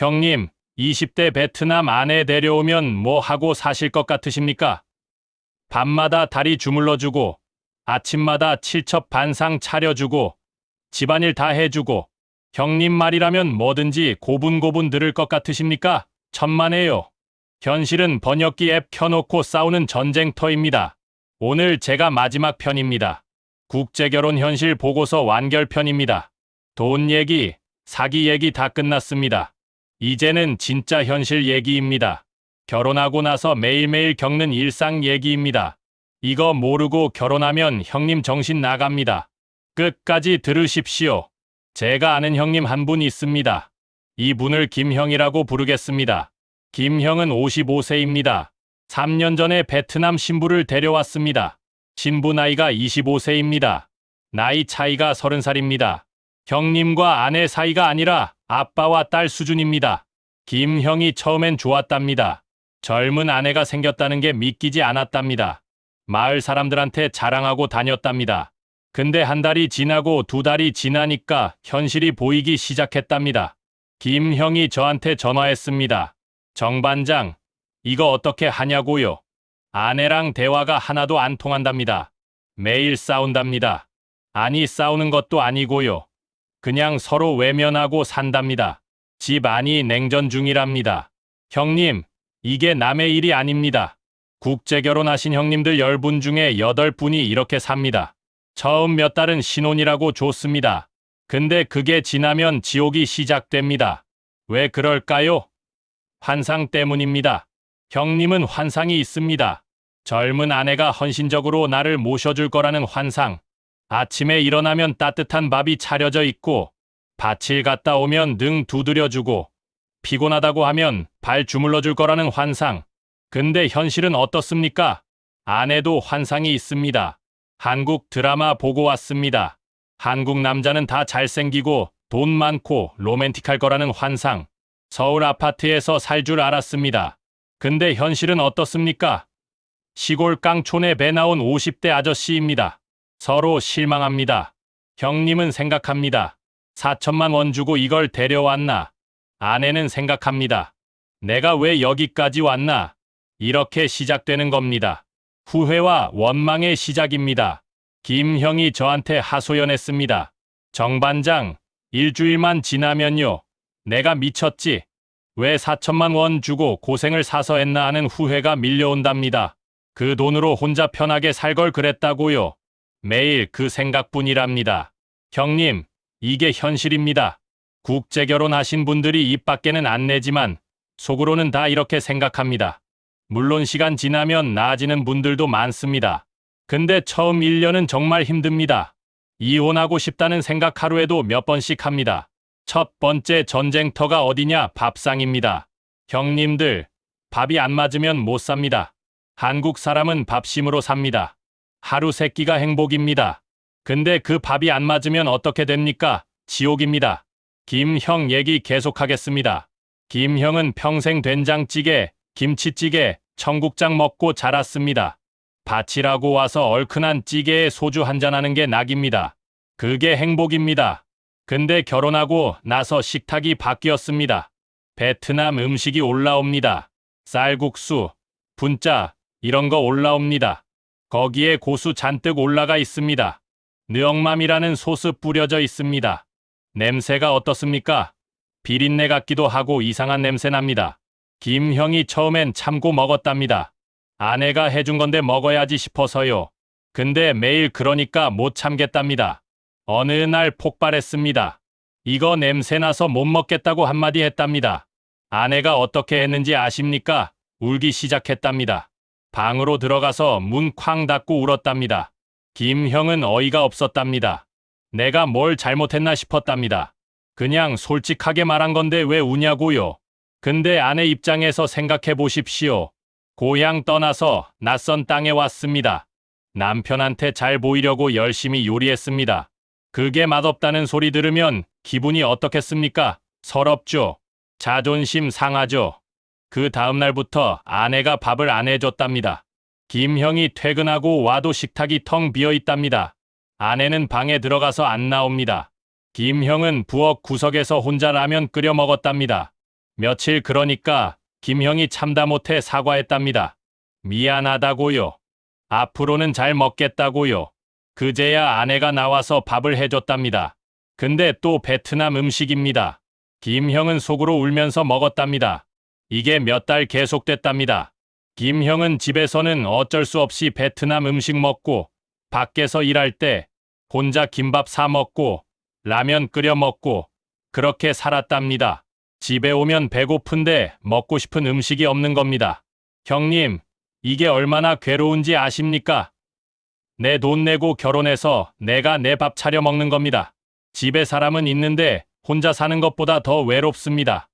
형님, 20대 베트남 아내 데려오면 뭐 하고 사실 것 같으십니까? 밤마다 다리 주물러주고, 아침마다 칠첩 반상 차려주고, 집안일 다 해주고, 형님 말이라면 뭐든지 고분고분 들을 것 같으십니까? 천만에요. 현실은 번역기 앱 켜놓고 싸우는 전쟁터입니다. 오늘 제가 마지막 편입니다. 국제결혼 현실 보고서 완결편입니다. 돈 얘기, 사기 얘기 다 끝났습니다. 이제는 진짜 현실 얘기입니다. 결혼하고 나서 매일매일 겪는 일상 얘기입니다. 이거 모르고 결혼하면 형님 정신 나갑니다. 끝까지 들으십시오. 제가 아는 형님 한 분 있습니다. 이분을 김형이라고 부르겠습니다. 김형은 55세입니다. 3년 전에 베트남 신부를 데려왔습니다. 신부 나이가 25세입니다. 나이 차이가 30살입니다. 형님과 아내 사이가 아니라 아빠와 딸 수준입니다. 김형이 처음엔 좋았답니다. 젊은 아내가 생겼다는 게 믿기지 않았답니다. 마을 사람들한테 자랑하고 다녔답니다. 근데 한 달이 지나고 두 달이 지나니까 현실이 보이기 시작했답니다. 김형이 저한테 전화했습니다. 정반장, 이거 어떻게 하냐고요? 아내랑 대화가 하나도 안 통한답니다. 매일 싸운답니다. 아니 싸우는 것도 아니고요. 그냥 서로 외면하고 산답니다. 집 안이 냉전 중이랍니다. 형님, 이게 남의 일이 아닙니다. 국제 결혼하신 형님들 10분 중에 8분이 이렇게 삽니다. 처음 몇 달은 신혼이라고 좋습니다. 근데 그게 지나면 지옥이 시작됩니다. 왜 그럴까요? 환상 때문입니다. 형님은 환상이 있습니다. 젊은 아내가 헌신적으로 나를 모셔줄 거라는 환상. 아침에 일어나면 따뜻한 밥이 차려져 있고, 밭일 갔다 오면 등 두드려주고, 피곤하다고 하면 발 주물러줄 거라는 환상. 근데 현실은 어떻습니까? 아내도 환상이 있습니다. 한국 드라마 보고 왔습니다. 한국 남자는 다 잘생기고 돈 많고 로맨틱할 거라는 환상. 서울 아파트에서 살 줄 알았습니다. 근데 현실은 어떻습니까? 시골 깡촌에 배 나온 50대 아저씨입니다. 서로 실망합니다. 형님은 생각합니다. 4천만 원 주고 이걸 데려왔나? 아내는 생각합니다. 내가 왜 여기까지 왔나? 이렇게 시작되는 겁니다. 후회와 원망의 시작입니다. 김형이 저한테 하소연했습니다. 정반장, 일주일만 지나면요. 내가 미쳤지. 왜 4천만 원 주고 고생을 사서 했나 하는 후회가 밀려온답니다. 그 돈으로 혼자 편하게 살 걸 그랬다고요. 매일 그 생각뿐이랍니다. 형님, 이게 현실입니다. 국제 결혼하신 분들이 입 밖에는 안 내지만 속으로는 다 이렇게 생각합니다. 물론 시간 지나면 나아지는 분들도 많습니다. 근데 처음 1년은 정말 힘듭니다. 이혼하고 싶다는 생각 하루에도 몇 번씩 합니다. 첫 번째 전쟁터가 어디냐 밥상입니다. 형님들, 밥이 안 맞으면 못 삽니다. 한국 사람은 밥심으로 삽니다. 하루 세 끼가 행복입니다. 근데 그 밥이 안 맞으면 어떻게 됩니까? 지옥입니다. 김형 얘기 계속하겠습니다. 김형은 평생 된장찌개, 김치찌개, 청국장 먹고 자랐습니다. 밭이라고 와서 얼큰한 찌개에 소주 한잔하는 게 낙입니다. 그게 행복입니다. 근데 결혼하고 나서 식탁이 바뀌었습니다. 베트남 음식이 올라옵니다. 쌀국수, 분짜, 이런 거 올라옵니다. 거기에 고수 잔뜩 올라가 있습니다. 느엉맘이라는 소스 뿌려져 있습니다. 냄새가 어떻습니까? 비린내 같기도 하고 이상한 냄새 납니다. 김형이 처음엔 참고 먹었답니다. 아내가 해준 건데 먹어야지 싶어서요. 근데 매일 그러니까 못 참겠답니다. 어느 날 폭발했습니다. 이거 냄새나서 못 먹겠다고 한마디 했답니다. 아내가 어떻게 했는지 아십니까? 울기 시작했답니다. 방으로 들어가서 문 쾅 닫고 울었답니다. 김형은 어이가 없었답니다. 내가 뭘 잘못했나 싶었답니다. 그냥 솔직하게 말한 건데 왜 우냐고요. 근데 아내 입장에서 생각해 보십시오. 고향 떠나서 낯선 땅에 왔습니다. 남편한테 잘 보이려고 열심히 요리했습니다. 그게 맛없다는 소리 들으면 기분이 어떻겠습니까? 서럽죠. 자존심 상하죠. 그 다음날부터 아내가 밥을 안 해줬답니다. 김형이 퇴근하고 와도 식탁이 텅 비어 있답니다. 아내는 방에 들어가서 안 나옵니다. 김형은 부엌 구석에서 혼자 라면 끓여 먹었답니다. 며칠 그러니까 김형이 참다 못해 사과했답니다. 미안하다고요. 앞으로는 잘 먹겠다고요. 그제야 아내가 나와서 밥을 해줬답니다. 근데 또 베트남 음식입니다. 김형은 속으로 울면서 먹었답니다. 이게 몇 달 계속됐답니다. 김형은 집에서는 어쩔 수 없이 베트남 음식 먹고 밖에서 일할 때 혼자 김밥 사 먹고 라면 끓여 먹고 그렇게 살았답니다. 집에 오면 배고픈데 먹고 싶은 음식이 없는 겁니다. 형님, 이게 얼마나 괴로운지 아십니까? 내 돈 내고 결혼해서 내가 내 밥 차려 먹는 겁니다. 집에 사람은 있는데 혼자 사는 것보다 더 외롭습니다.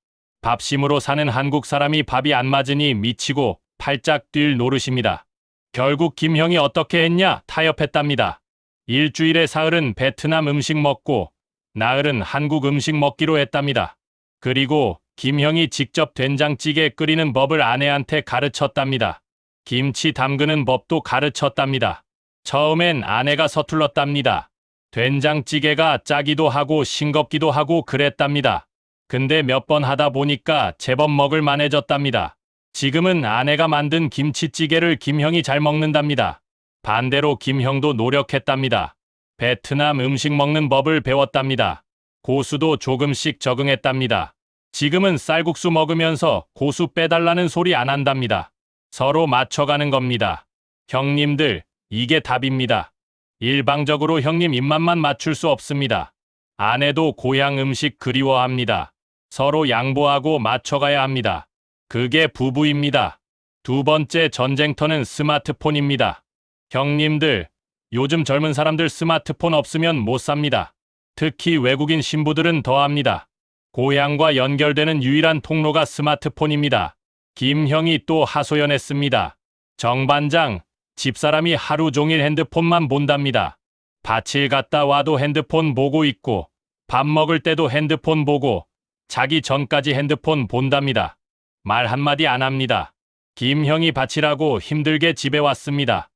밥심으로 사는 한국 사람이 밥이 안 맞으니 미치고 팔짝 뛸 노릇입니다. 결국 김형이 어떻게 했냐 타협했답니다. 일주일에 사흘은 베트남 음식 먹고 나흘은 한국 음식 먹기로 했답니다. 그리고 김형이 직접 된장찌개 끓이는 법을 아내한테 가르쳤답니다. 김치 담그는 법도 가르쳤답니다. 처음엔 아내가 서툴렀답니다. 된장찌개가 짜기도 하고 싱겁기도 하고 그랬답니다. 근데 몇 번 하다 보니까 제법 먹을 만해졌답니다. 지금은 아내가 만든 김치찌개를 김형이 잘 먹는답니다. 반대로 김형도 노력했답니다. 베트남 음식 먹는 법을 배웠답니다. 고수도 조금씩 적응했답니다. 지금은 쌀국수 먹으면서 고수 빼달라는 소리 안 한답니다. 서로 맞춰가는 겁니다. 형님들, 이게 답입니다. 일방적으로 형님 입맛만 맞출 수 없습니다. 아내도 고향 음식 그리워합니다. 서로 양보하고 맞춰가야 합니다. 그게 부부입니다. 두 번째 전쟁터는 스마트폰입니다. 형님들, 요즘 젊은 사람들 스마트폰 없으면 못 삽니다. 특히 외국인 신부들은 더합니다. 고향과 연결되는 유일한 통로가 스마트폰입니다. 김형이 또 하소연했습니다. 정반장, 집사람이 하루 종일 핸드폰만 본답니다. 밭을 갔다 와도 핸드폰 보고 있고, 밥 먹을 때도 핸드폰 보고, 자기 전까지 핸드폰 본답니다. 말 한마디 안 합니다. 김형이 밭이라고 힘들게 집에 왔습니다.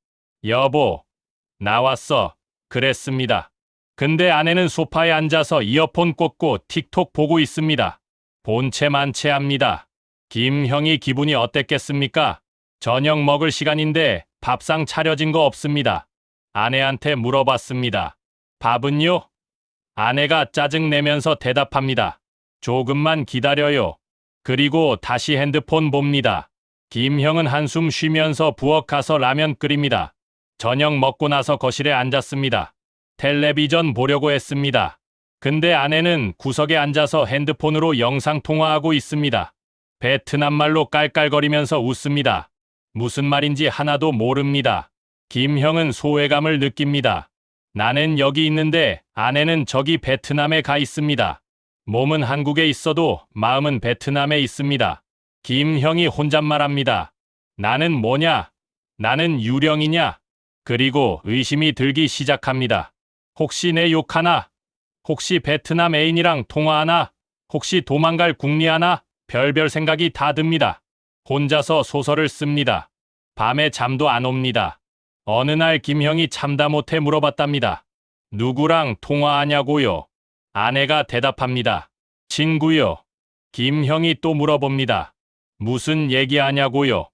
여보, 나왔어. 그랬습니다. 근데 아내는 소파에 앉아서 이어폰 꽂고 틱톡 보고 있습니다. 본체 만체합니다. 김형이 기분이 어땠겠습니까? 저녁 먹을 시간인데 밥상 차려진 거 없습니다. 아내한테 물어봤습니다. 밥은요? 아내가 짜증내면서 대답합니다. 조금만 기다려요. 그리고 다시 핸드폰 봅니다. 김형은 한숨 쉬면서 부엌 가서 라면 끓입니다. 저녁 먹고 나서 거실에 앉았습니다. 텔레비전 보려고 했습니다. 근데 아내는 구석에 앉아서 핸드폰으로 영상 통화하고 있습니다. 베트남 말로 깔깔거리면서 웃습니다. 무슨 말인지 하나도 모릅니다. 김형은 소외감을 느낍니다. 나는 여기 있는데 아내는 저기 베트남에 가 있습니다. 몸은 한국에 있어도 마음은 베트남에 있습니다. 김형이 혼잣말합니다. 나는 뭐냐? 나는 유령이냐? 그리고 의심이 들기 시작합니다. 혹시 내 욕하나? 혹시 베트남 애인이랑 통화하나? 혹시 도망갈 궁리하나? 별별 생각이 다 듭니다. 혼자서 소설을 씁니다. 밤에 잠도 안 옵니다. 어느 날 김형이 참다 못해 물어봤답니다. 누구랑 통화하냐고요? 아내가 대답합니다. 친구요. 김형이 또 물어봅니다. 무슨 얘기하냐고요?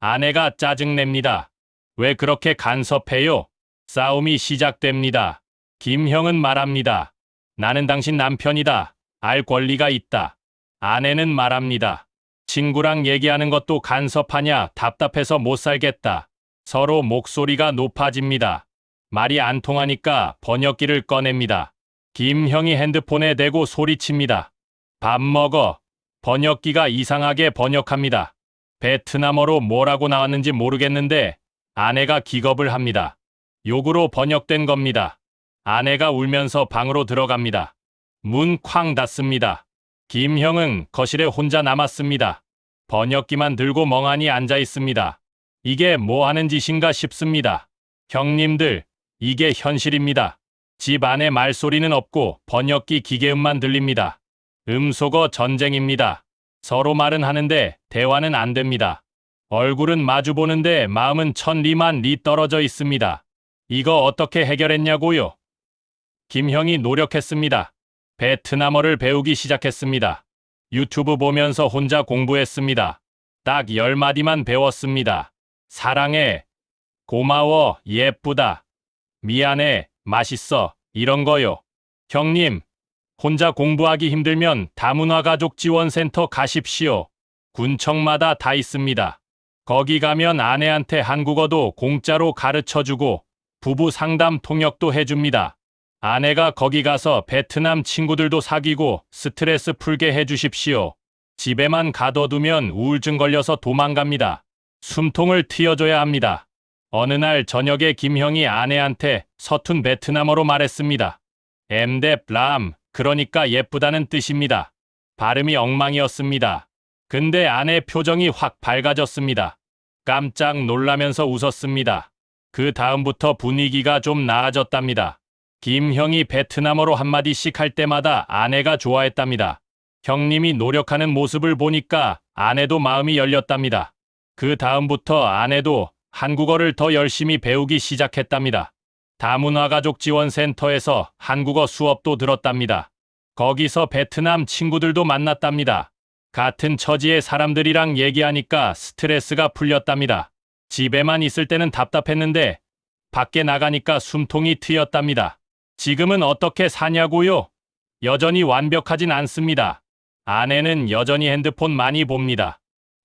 아내가 짜증냅니다. 왜 그렇게 간섭해요? 싸움이 시작됩니다. 김형은 말합니다. 나는 당신 남편이다. 알 권리가 있다. 아내는 말합니다. 친구랑 얘기하는 것도 간섭하냐 답답해서 못 살겠다. 서로 목소리가 높아집니다. 말이 안 통하니까 번역기를 꺼냅니다. 김형이 핸드폰에 대고 소리칩니다. 밥 먹어. 번역기가 이상하게 번역합니다. 베트남어로 뭐라고 나왔는지 모르겠는데 아내가 기겁을 합니다. 욕으로 번역된 겁니다. 아내가 울면서 방으로 들어갑니다. 문 쾅 닫습니다. 김형은 거실에 혼자 남았습니다. 번역기만 들고 멍하니 앉아 있습니다. 이게 뭐 하는 짓인가 싶습니다. 형님들, 이게 현실입니다. 집 안에 말소리는 없고 번역기 기계음만 들립니다. 음소거 전쟁입니다. 서로 말은 하는데 대화는 안 됩니다. 얼굴은 마주 보는데 마음은 천 리만 리 떨어져 있습니다. 이거 어떻게 해결했냐고요? 김형이 노력했습니다. 베트남어를 배우기 시작했습니다. 유튜브 보면서 혼자 공부했습니다. 딱열 마디만 배웠습니다. 사랑해. 고마워. 예쁘다. 미안해. 맛있어. 이런 거요. 형님, 혼자 공부하기 힘들면 다문화 가족 지원센터 가십시오. 군청마다 다 있습니다. 거기 가면 아내한테 한국어도 공짜로 가르쳐 주고 부부 상담 통역도 해줍니다. 아내가 거기 가서 베트남 친구들도 사귀고 스트레스 풀게 해주십시오. 집에만 가둬두면 우울증 걸려서 도망갑니다. 숨통을 트여줘야 합니다. 어느 날 저녁에 김형이 아내한테 서툰 베트남어로 말했습니다. 엠데 블람, 그러니까 예쁘다는 뜻입니다. 발음이 엉망이었습니다. 근데 아내 표정이 확 밝아졌습니다. 깜짝 놀라면서 웃었습니다. 그 다음부터 분위기가 좀 나아졌답니다. 김형이 베트남어로 한마디씩 할 때마다 아내가 좋아했답니다. 형님이 노력하는 모습을 보니까 아내도 마음이 열렸답니다. 그 다음부터 아내도 한국어를 더 열심히 배우기 시작했답니다. 다문화 가족 지원센터에서 한국어 수업도 들었답니다. 거기서 베트남 친구들도 만났답니다. 같은 처지의 사람들이랑 얘기하니까 스트레스가 풀렸답니다. 집에만 있을 때는 답답했는데 밖에 나가니까 숨통이 트였답니다. 지금은 어떻게 사냐고요? 여전히 완벽하진 않습니다. 아내는 여전히 핸드폰 많이 봅니다.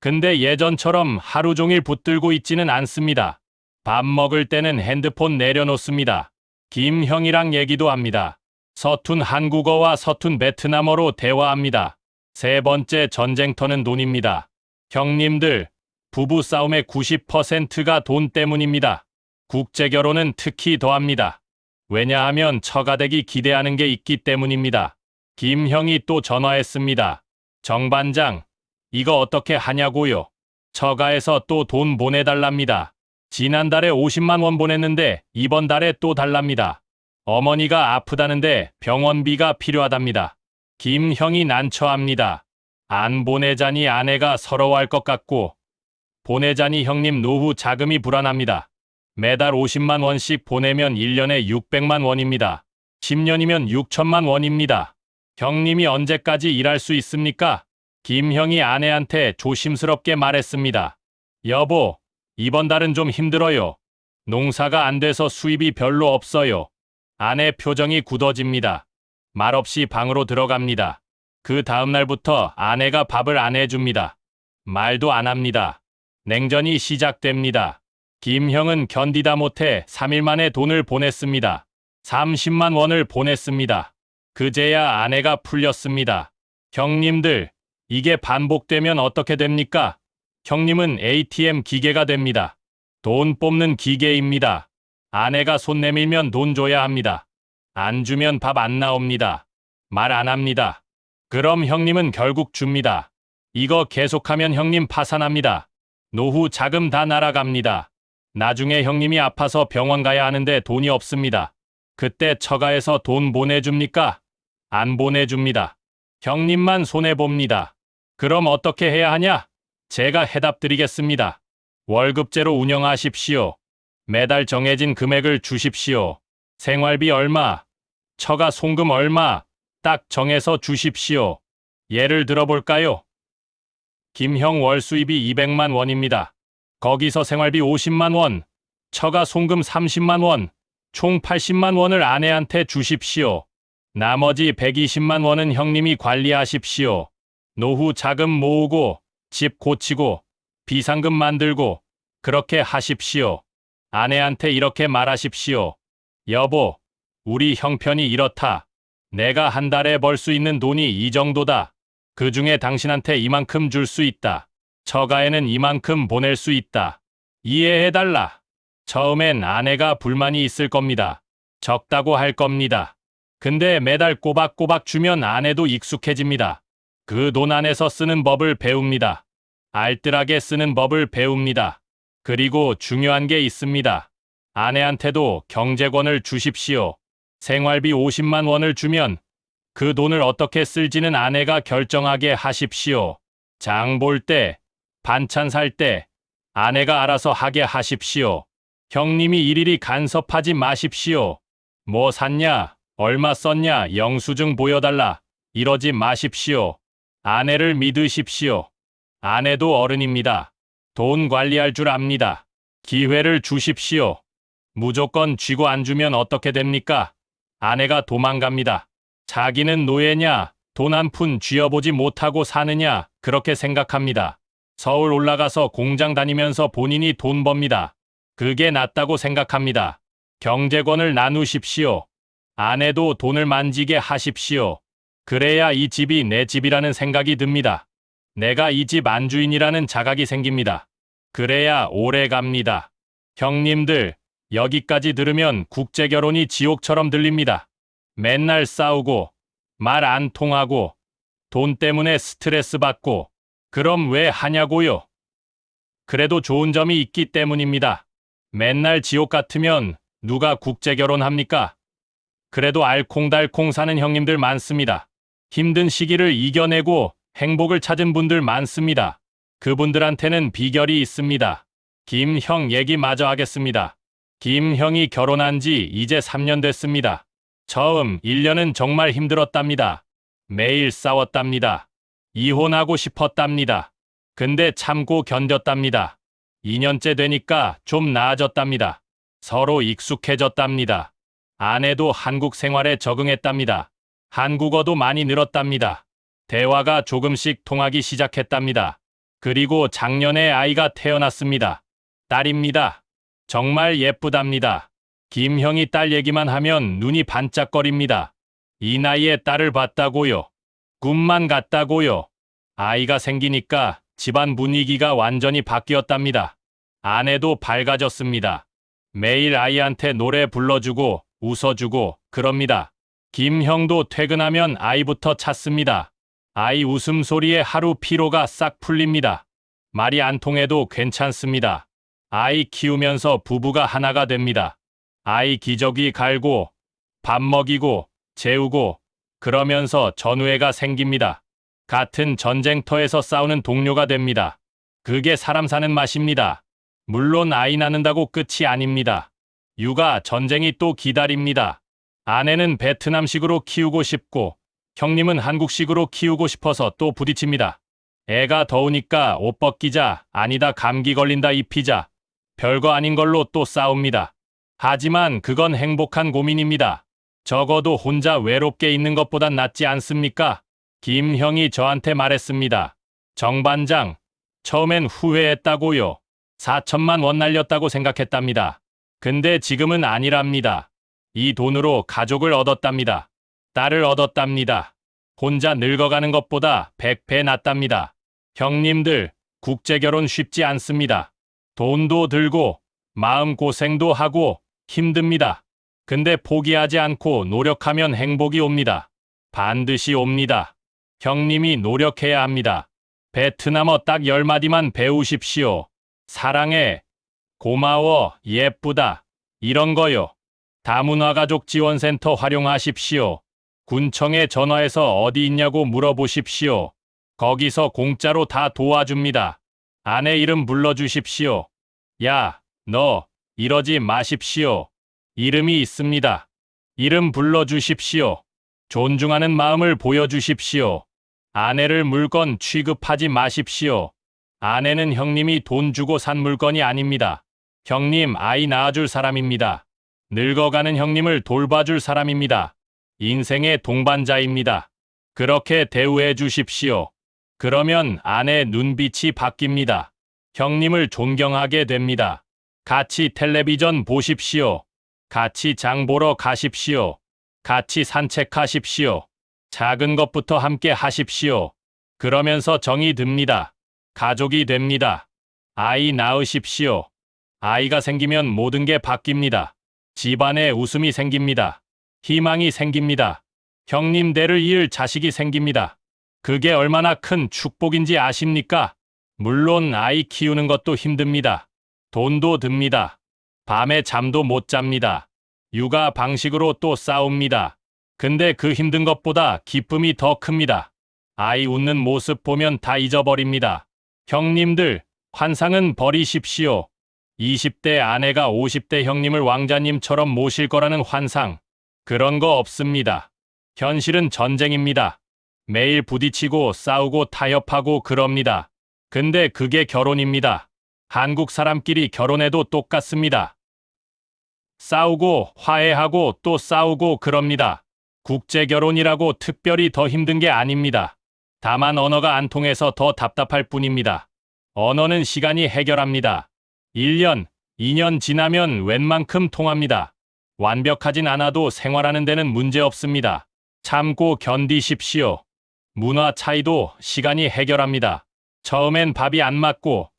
근데 예전처럼 하루 종일 붙들고 있지는 않습니다. 밥 먹을 때는 핸드폰 내려놓습니다. 김형이랑 얘기도 합니다. 서툰 한국어와 서툰 베트남어로 대화합니다. 세 번째 전쟁터는 돈입니다. 형님들, 부부 싸움의 90%가 돈 때문입니다. 국제 결혼은 특히 더합니다. 왜냐하면 처가댁이 기대하는 게 있기 때문입니다. 김형이 또 전화했습니다. 정반장, 이거 어떻게 하냐고요? 처가에서 또 돈 보내달랍니다. 지난달에 50만 원 보냈는데 이번 달에 또 달랍니다. 어머니가 아프다는데 병원비가 필요하답니다. 김형이 난처합니다. 안 보내자니 아내가 서러워할 것 같고 보내자니 형님 노후 자금이 불안합니다. 매달 50만 원씩 보내면 1년에 600만 원입니다. 10년이면 6천만 원입니다. 형님이 언제까지 일할 수 있습니까? 김형이 아내한테 조심스럽게 말했습니다. 여보, 이번 달은 좀 힘들어요. 농사가 안 돼서 수입이 별로 없어요. 아내 표정이 굳어집니다. 말없이 방으로 들어갑니다. 그 다음날부터 아내가 밥을 안 해줍니다. 말도 안 합니다. 냉전이 시작됩니다. 김형은 견디다 못해 3일 만에 돈을 보냈습니다. 30만 원을 보냈습니다. 그제야 아내가 풀렸습니다. 형님들, 이게 반복되면 어떻게 됩니까? 형님은 ATM 기계가 됩니다. 돈 뽑는 기계입니다. 아내가 손 내밀면 돈 줘야 합니다. 안 주면 밥 안 나옵니다. 말 안 합니다. 그럼 형님은 결국 줍니다. 이거 계속하면 형님 파산합니다. 노후 자금 다 날아갑니다. 나중에 형님이 아파서 병원 가야 하는데 돈이 없습니다. 그때 처가에서 돈 보내줍니까? 안 보내줍니다. 형님만 손해봅니다. 그럼 어떻게 해야 하냐? 제가 해답 드리겠습니다. 월급제로 운영하십시오. 매달 정해진 금액을 주십시오. 생활비 얼마, 처가 송금 얼마 딱 정해서 주십시오. 예를 들어볼까요? 김형 월 수입이 200만 원입니다. 거기서 생활비 50만 원, 처가 송금 30만 원, 총 80만 원을 아내한테 주십시오. 나머지 120만 원은 형님이 관리하십시오. 노후 자금 모으고, 집 고치고, 비상금 만들고, 그렇게 하십시오. 아내한테 이렇게 말하십시오. 여보, 우리 형편이 이렇다. 내가 한 달에 벌 수 있는 돈이 이 정도다. 그 중에 당신한테 이만큼 줄 수 있다. 처가에는 이만큼 보낼 수 있다. 이해해달라. 처음엔 아내가 불만이 있을 겁니다. 적다고 할 겁니다. 근데 매달 꼬박꼬박 주면 아내도 익숙해집니다. 그돈 안에서 쓰는 법을 배웁니다. 알뜰하게 쓰는 법을 배웁니다. 그리고 중요한 게 있습니다. 아내한테도 경제권을 주십시오. 생활비 50만 원을 주면 그 돈을 어떻게 쓸지는 아내가 결정하게 하십시오. 장 볼 때, 반찬 살 때, 아내가 알아서 하게 하십시오. 형님이 일일이 간섭하지 마십시오. 뭐 샀냐, 얼마 썼냐, 영수증 보여달라. 이러지 마십시오. 아내를 믿으십시오. 아내도 어른입니다. 돈 관리할 줄 압니다. 기회를 주십시오. 무조건 쥐고 안 주면 어떻게 됩니까? 아내가 도망갑니다. 자기는 노예냐, 돈 한 푼 쥐어보지 못하고 사느냐, 그렇게 생각합니다. 서울 올라가서 공장 다니면서 본인이 돈 법니다. 그게 낫다고 생각합니다. 경제권을 나누십시오. 아내도 돈을 만지게 하십시오. 그래야 이 집이 내 집이라는 생각이 듭니다. 내가 이 집 안주인이라는 자각이 생깁니다. 그래야 오래 갑니다. 형님들, 여기까지 들으면 국제결혼이 지옥처럼 들립니다. 맨날 싸우고, 말 안 통하고, 돈 때문에 스트레스 받고, 그럼 왜 하냐고요? 그래도 좋은 점이 있기 때문입니다. 맨날 지옥 같으면 누가 국제결혼 합니까? 그래도 알콩달콩 사는 형님들 많습니다. 힘든 시기를 이겨내고 행복을 찾은 분들 많습니다. 그분들한테는 비결이 있습니다. 김형 얘기 마저 하겠습니다. 김형이 결혼한 지 이제 3년 됐습니다. 처음 1년은 정말 힘들었답니다. 매일 싸웠답니다. 이혼하고 싶었답니다. 근데 참고 견뎠답니다. 2년째 되니까 좀 나아졌답니다. 서로 익숙해졌답니다. 아내도 한국 생활에 적응했답니다. 한국어도 많이 늘었답니다. 대화가 조금씩 통하기 시작했답니다. 그리고 작년에 아이가 태어났습니다. 딸입니다. 정말 예쁘답니다. 김형이 딸 얘기만 하면 눈이 반짝거립니다. 이 나이에 딸을 봤다고요. 꿈만 같다고요. 아이가 생기니까 집안 분위기가 완전히 바뀌었답니다. 아내도 밝아졌습니다. 매일 아이한테 노래 불러주고 웃어주고 그럽니다. 김형도 퇴근하면 아이부터 찾습니다. 아이 웃음소리에 하루 피로가 싹 풀립니다. 말이 안 통해도 괜찮습니다. 아이 키우면서 부부가 하나가 됩니다. 아이 기저귀 갈고 밥 먹이고 재우고 그러면서 전우애가 생깁니다. 같은 전쟁터에서 싸우는 동료가 됩니다. 그게 사람 사는 맛입니다. 물론 아이 낳는다고 끝이 아닙니다. 육아 전쟁이 또 기다립니다. 아내는 베트남식으로 키우고 싶고 형님은 한국식으로 키우고 싶어서 또 부딪힙니다. 애가 더우니까 옷 벗기자, 아니다 감기 걸린다 입히자. 별거 아닌 걸로 또 싸웁니다. 하지만 그건 행복한 고민입니다. 적어도 혼자 외롭게 있는 것보단 낫지 않습니까? 김형이 저한테 말했습니다. 정반장, 처음엔 후회했다고요. 4천만 원 날렸다고 생각했답니다. 근데 지금은 아니랍니다. 이 돈으로 가족을 얻었답니다. 딸을 얻었답니다. 혼자 늙어가는 것보다 100배 낫답니다. 형님들, 국제결혼 쉽지 않습니다. 돈도 들고, 마음고생도 하고, 힘듭니다. 근데 포기하지 않고 노력하면 행복이 옵니다. 반드시 옵니다. 형님이 노력해야 합니다. 베트남어 딱 열마디만 배우십시오. 사랑해, 고마워, 예쁘다. 이런 거요. 다문화가족 지원센터 활용하십시오. 군청에 전화해서 어디 있냐고 물어보십시오. 거기서 공짜로 다 도와줍니다. 아내 이름 불러주십시오. 야, 너, 이러지 마십시오. 이름이 있습니다. 이름 불러주십시오. 존중하는 마음을 보여주십시오. 아내를 물건 취급하지 마십시오. 아내는 형님이 돈 주고 산 물건이 아닙니다. 형님 아이 낳아줄 사람입니다. 늙어가는 형님을 돌봐줄 사람입니다. 인생의 동반자입니다. 그렇게 대우해 주십시오. 그러면 아내 눈빛이 바뀝니다. 형님을 존경하게 됩니다. 같이 텔레비전 보십시오. 같이 장 보러 가십시오. 같이 산책하십시오. 작은 것부터 함께 하십시오. 그러면서 정이 듭니다. 가족이 됩니다. 아이 낳으십시오. 아이가 생기면 모든 게 바뀝니다. 집안에 웃음이 생깁니다. 희망이 생깁니다. 형님 대를 이을 자식이 생깁니다. 그게 얼마나 큰 축복인지 아십니까? 물론 아이 키우는 것도 힘듭니다. 돈도 듭니다. 밤에 잠도 못 잡니다. 육아 방식으로 또 싸웁니다. 근데 그 힘든 것보다 기쁨이 더 큽니다. 아이 웃는 모습 보면 다 잊어버립니다. 형님들, 환상은 버리십시오. 20대 아내가 50대 형님을 왕자님처럼 모실 거라는 환상. 그런 거 없습니다. 현실은 전쟁입니다. 매일 부딪히고 싸우고 타협하고 그럽니다. 근데 그게 결혼입니다. 한국 사람끼리 결혼해도 똑같습니다. 싸우고 화해하고 또 싸우고 그럽니다. 국제 결혼이라고 특별히 더 힘든 게 아닙니다. 다만 언어가 안 통해서 더 답답할 뿐입니다. 언어는 시간이 해결합니다. 1년, 2년 지나면 웬만큼 통합니다. 완벽하진 않아도 생활하는 데는 문제 없습니다. 참고 견디십시오. 문화 차이도 시간이 해결합니다. 처음엔 밥이 안 맞고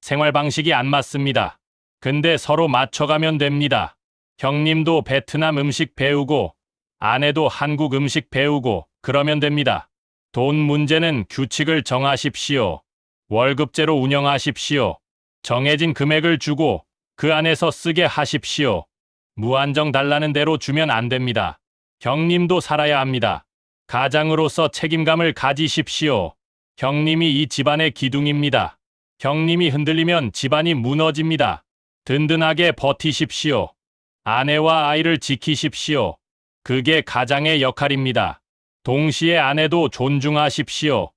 생활 방식이 안 맞습니다. 근데 서로 맞춰가면 됩니다. 형님도 베트남 음식 배우고 아내도 한국 음식 배우고 그러면 됩니다. 돈 문제는 규칙을 정하십시오. 월급제로 운영하십시오. 정해진 금액을 주고 그 안에서 쓰게 하십시오. 무한정 달라는 대로 주면 안 됩니다. 형님도 살아야 합니다. 가장으로서 책임감을 가지십시오. 형님이 이 집안의 기둥입니다. 형님이 흔들리면 집안이 무너집니다. 든든하게 버티십시오. 아내와 아이를 지키십시오. 그게 가장의 역할입니다. 동시에 아내도 존중하십시오.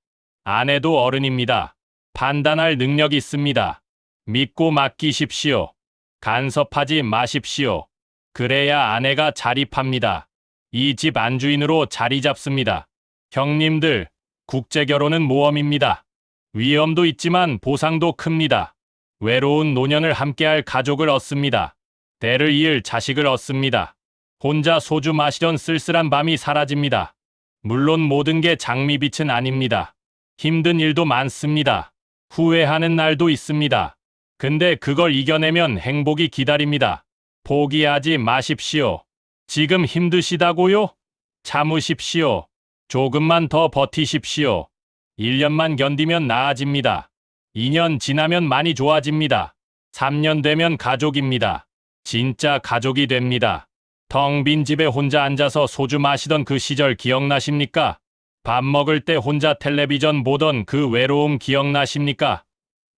아내도 어른입니다. 판단할 능력 있습니다. 믿고 맡기십시오. 간섭하지 마십시오. 그래야 아내가 자립합니다. 이 집 안주인으로 자리 잡습니다. 형님들, 국제 결혼은 모험입니다. 위험도 있지만 보상도 큽니다. 외로운 노년을 함께할 가족을 얻습니다. 대를 이을 자식을 얻습니다. 혼자 소주 마시던 쓸쓸한 밤이 사라집니다. 물론 모든 게 장미빛은 아닙니다. 힘든 일도 많습니다. 후회하는 날도 있습니다. 근데 그걸 이겨내면 행복이 기다립니다. 포기하지 마십시오. 지금 힘드시다고요? 참으십시오. 조금만 더 버티십시오. 1년만 견디면 나아집니다. 2년 지나면 많이 좋아집니다. 3년 되면 가족입니다. 진짜 가족이 됩니다. 텅 빈 집에 혼자 앉아서 소주 마시던 그 시절 기억나십니까? 밥 먹을 때 혼자 텔레비전 보던 그 외로움 기억나십니까?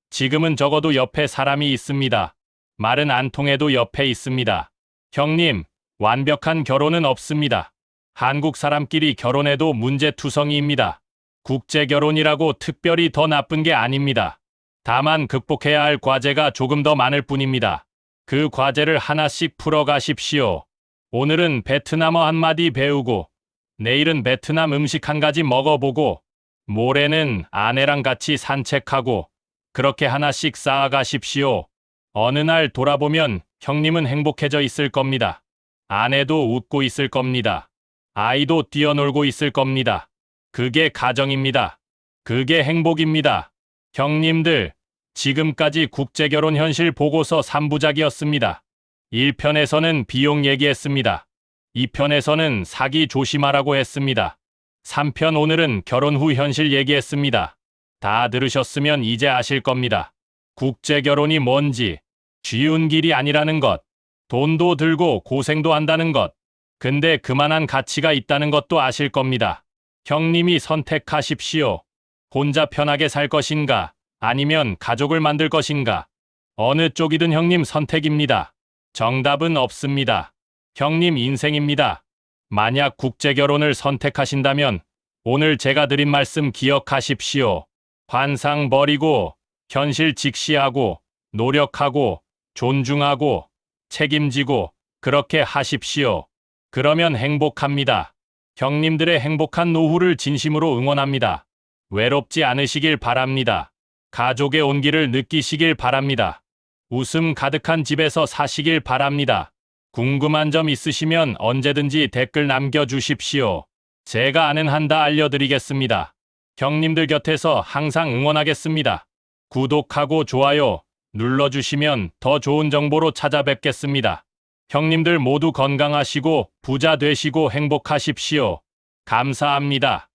지금은 적어도 옆에 사람이 있습니다. 말은 안 통해도 옆에 있습니다. 형님, 완벽한 결혼은 없습니다. 한국 사람끼리 결혼해도 문제투성이입니다. 국제 결혼이라고 특별히 더 나쁜 게 아닙니다. 다만 극복해야 할 과제가 조금 더 많을 뿐입니다. 그 과제를 하나씩 풀어가십시오. 오늘은 베트남어 한마디 배우고, 내일은 베트남 음식 한 가지 먹어보고, 모레는 아내랑 같이 산책하고, 그렇게 하나씩 쌓아가십시오. 어느 날 돌아보면 형님은 행복해져 있을 겁니다. 아내도 웃고 있을 겁니다. 아이도 뛰어놀고 있을 겁니다. 그게 가정입니다. 그게 행복입니다. 형님들, 지금까지 국제결혼 현실 보고서 3부작이었습니다. 1편에서는 비용 얘기했습니다. 2편에서는 사기 조심하라고 했습니다. 3편 오늘은 결혼 후 현실 얘기했습니다. 다 들으셨으면 이제 아실 겁니다. 국제 결혼이 뭔지, 쉬운 길이 아니라는 것, 돈도 들고 고생도 한다는 것, 근데 그만한 가치가 있다는 것도 아실 겁니다. 형님이 선택하십시오. 혼자 편하게 살 것인가, 아니면 가족을 만들 것인가. 어느 쪽이든 형님 선택입니다. 정답은 없습니다. 형님 인생입니다. 만약 국제 결혼을 선택하신다면 오늘 제가 드린 말씀 기억하십시오. 환상 버리고 현실 직시하고 노력하고 존중하고 책임지고 그렇게 하십시오. 그러면 행복합니다. 형님들의 행복한 노후를 진심으로 응원합니다. 외롭지 않으시길 바랍니다. 가족의 온기를 느끼시길 바랍니다. 웃음 가득한 집에서 사시길 바랍니다. 궁금한 점 있으시면 언제든지 댓글 남겨주십시오. 제가 아는 한 다 알려드리겠습니다. 형님들 곁에서 항상 응원하겠습니다. 구독하고 좋아요 눌러주시면 더 좋은 정보로 찾아뵙겠습니다. 형님들 모두 건강하시고 부자 되시고 행복하십시오. 감사합니다.